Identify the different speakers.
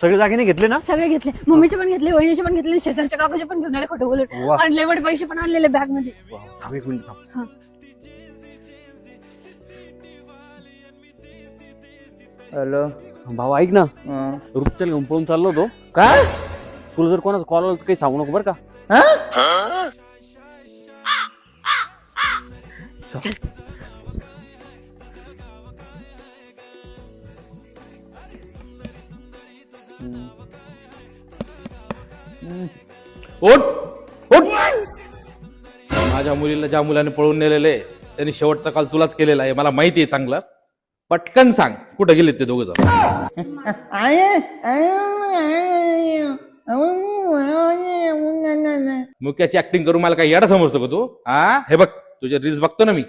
Speaker 1: सगळे दागिने घेतले ना?
Speaker 2: सगळे घेतले. मम्मीचे पण घेतले वहिनीचे पण घेतले शेजारच्या काकूचे पण घेऊन आले खोटं बोलून.
Speaker 1: वा.
Speaker 2: आणि लेवड पैसे पण आणलेले बॅगमध्ये.
Speaker 1: थांब एक मिनिट थांब.
Speaker 2: हा.
Speaker 3: हॅलो.
Speaker 1: भाऊ ऐक ना. रुपचल घेऊन पळून चाललो होतो.
Speaker 3: काय?
Speaker 1: तुला जर कोणाचा कॉल आला तर काही सांगू नको बरं का?
Speaker 3: हा?
Speaker 4: माझ्या मुलीला ज्या मुलाने पळून नेलेले त्यांनी शेवटचा काल तुलाच केलेला आहे मला माहिती आहे चांगलं. पटकन सांग कुठे गेले ते दोघ जण?
Speaker 3: आय,
Speaker 4: मुक्याची ऍक्टिंग करून मला काही येडा समजतो का तू? हा हे बघ तुझे रील्स बघतो ना मी.